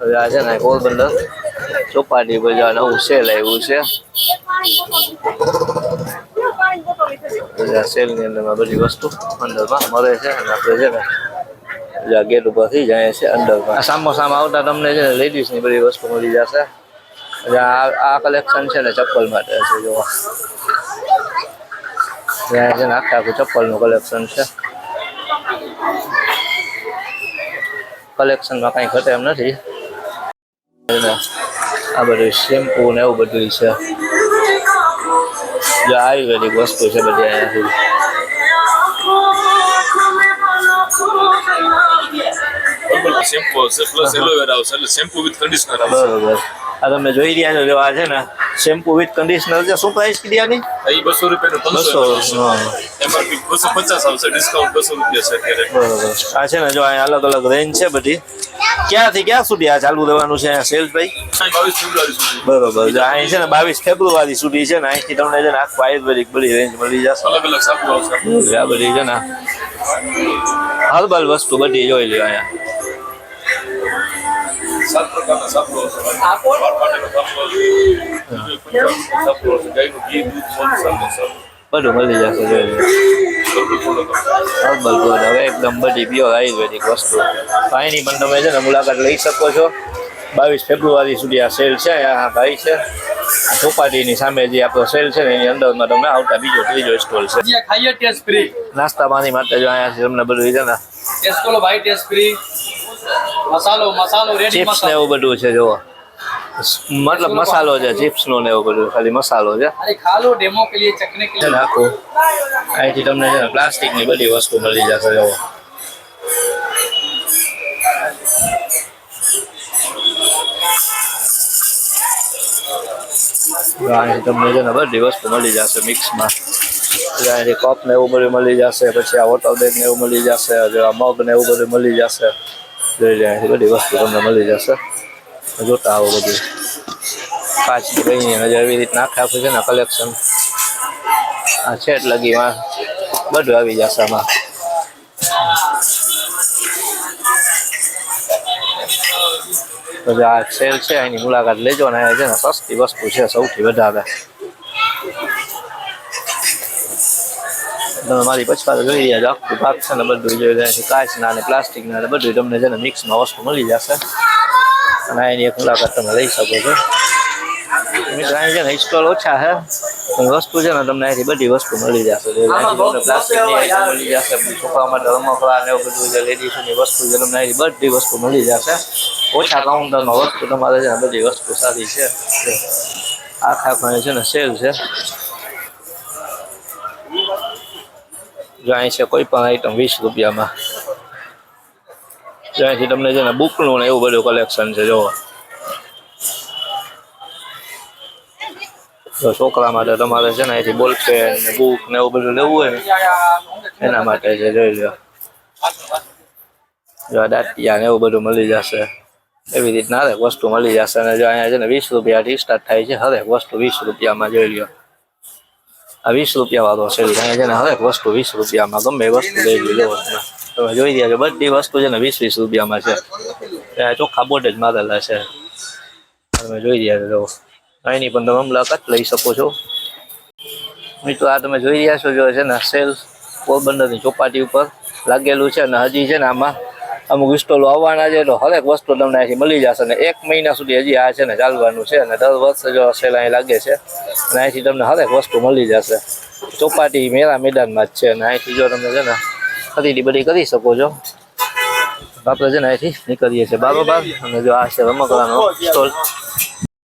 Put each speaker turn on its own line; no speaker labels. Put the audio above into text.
હવે આ છે ને પોરબંદર. ચોપાટી બજાર નવું સેલ આવ્યું છે. સેલની અંદરમાં બધી વસ્તુ અંદરમાં મળે છે અને આપણે છે ને બીજા ગેટ ઉપરથી જાય છે અંદરમાં. આ સામે આવતા તમને છે ને લેડીઝની બધી વસ્તુ મળી જશે. આ કલેક્શન છે ને ચપ્પલ માટે છે જોવા ત્યાં છે ને આખા આખું ચપ્પલનું કલેક્શન છે. કલેક્શનમાં કાંઈ ઘટે એમ નથી. આ બધું શેમ્પુ ને એવું બધું છે. જે આયુર્વેદિક વસ્તુ છે બધી અહીંયાથી.
શેમ્પુ પ્લસ એલોવેરા આવશે એટલે શેમ્પુ વિથ કન્ડિશનર આવશે.
બરોબર. આ તમે જોઈ રહ્યા છો જો આ છે ને શેમ્પુ વિથ કન્ડિશનર છે. શું પ્રાઇસ કીધી આની?
એ બસો રૂપિયાનું
બસો
એમઆરપી બસો પચાસ આવશે ડિસ્કાઉન્ટ બસો રૂપિયા છે અત્યારે.
બરોબર. આ છે ને જો અહીંયા અલગ અલગ રેન્જ છે બધી. ક્યાંથી ક્યાં સુધી આ ચાલુ રહેવાનું છે અહીંયા સેલ્સ ભાઈ?
બાવીસ ફેબ્રુઆરી
બરોબર. જો અહીં છે ને બાવીસ ફેબ્રુઆરી સુધી છે ને અહીંથી તમને છે ને આખું આયુર્વેદિક બધી રેન્જ મળી જશે.
અલગ અલગ સાબુ આવશે.
આ બધી છે ને હર્બલ વસ્તુ બધી જોઈ લ્યો અહીંયા.
મધ પ્રકારના સાપડો
બધું મળી જશે
બધું
હર્બલ ગોળ હવે એકદમ બધી પ્યોર આયુર્વેદિક વસ્તુ. ભાઈની પણ તમે છે ને મુલાકાત લઈ શકો છો. બાવીસ ફેબ્રુઆરી સુધી આ સેલ છે આ ભાઈ છે. ચોપાટીની સામે જે આપણો સેલ છે ને એની અંદરમાં તમે આવતા બીજો ત્રીજો સ્ટોલ છે. નાસ્તા પાણી માટે જો અહીંયા તમને બધું છે ને.
ટેસ્ટ કરો ભાઈ ટેસ્ટ ફ્રી મસાલો મસાલો રેડી
ચિપ્સ ને એવું બધું છે જો મતલબ મસાલો છે ચિપ્સ નો ને એવું બધું ખાલી મસાલો છે.
અરે ખાલો ડેમો કે લીએ
ચખને
કે
લીએ રાખો અહીંથી તમને છે પ્લાસ્ટિકની બધી વસ્તુ મળી જશે જો તમને છે ને બધી વસ્તુ મળી જશે મિક્સમાં. અહીંથી કપ ને એવું બધું મળી જશે પછી આ વોટર બેગ ને એવું મળી જશે આ મગ ને એવું બધું મળી જશે. જોઈ લે અહીંથી બધી વસ્તુ તમને મળી જશે. જોતા આવો બધું. પાંચ કઈ અને એવી રીતના આખે છે ને કલેક્શન આ છેટ લગીમાં બધું આવી જશે આમાં. તો આ સેલ છે, એની મુલાકાત લેજો ને છે ને સસ્તી વસ્તુ છે સૌથી વધારે. તમે મારી પછવાડ જોઈ રહ્યા છો. આખું ભાગ છે ને બધું જોઈ રહ્યા છે. કાચના અને પ્લાસ્ટિકના ને બધું તમને છે ને મિક્સમાં વસ્તુ મળી જશે. અને એની એક મુલાકાત તમે લઈ શકો છો. મિત્રો અહીં છે ને સ્ટોલ ઓછા છે. વસ્તુ છે ને તમને અહીંથી બધી વસ્તુ મળી જશે. પ્લાસ્ટિકની મળી જશે છોકરા માટે રમકડા ને એવું બધું જે લેડીઝોની વસ્તુ તમને અહીંથી બધી વસ્તુ મળી જશે. ઓછા કાઉન્ટરમાં વસ્તુ તમારે છે ને બધી વસ્તુ સારી છે. આખા પણ છે ને સેલ છે. જો છે, કોઈ પણ આઈટમ વીસ રૂપિયામાં. જો અહીંથી તમને છે ને બુકનું ને એવું બધું કલેક્શન છે જોવો જો છોકરા માટે તમારે છે ને અહીંથી બોલ પેન ને બુક ને એવું બધું લેવું હોય ને, એના માટે છે, જોઈ લો જો આ દાંતિયા ને એવું બધું મળી જશે. એવી રીતના હરેક વસ્તુ મળી જશે અને જો અહીંયા છે ને વીસ રૂપિયાથી સ્ટાર્ટ થાય છે, હરેક વસ્તુ વીસ રૂપિયામાં જોઈ લ્યો. આ વીસ રૂપિયા વાળો છે અહીંયા છે ને હરેક વસ્તુ વીસ રૂપિયામાં ગમે એ વસ્તુ લઈ લો તમે જોઈ રહ્યા છો બધી વસ્તુ છે ને વીસ વીસ રૂપિયામાં છે. ચોખ્ખા બોર્ડ જ મારેલા છે. તમે જોઈ રહ્યા છો. અહીંની પણ તમે મુલાકાત લઈ શકો છો. મિત્રો, આ તમે જોઈ રહ્યા છો, જો છે ને સેલ પોરબંદરની ચોપાટી ઉપર લાગેલું છે અને હજી છે ને આમાં અમુક સ્ટોલો આવવાના છે તો હરેક વસ્તુ તમને અહીંથી મળી જશે અને એક મહિના સુધી હજી આ છે ને ચાલવાનું છે અને દર વર્ષે જો સેલ અહીં લાગે છે અને અહીંથી તમને હરેક વસ્તુ મળી જશે. ચોપાટી મેરા મેદાનમાં જ છે અને અહીંથી જો તમે છે ને ખરીદી બધી કરી શકો છો. આપણે છે ને અહીંથી નીકળીએ છીએ. બારોબાર અને જો આ છે રમકડાનો સ્ટોલ.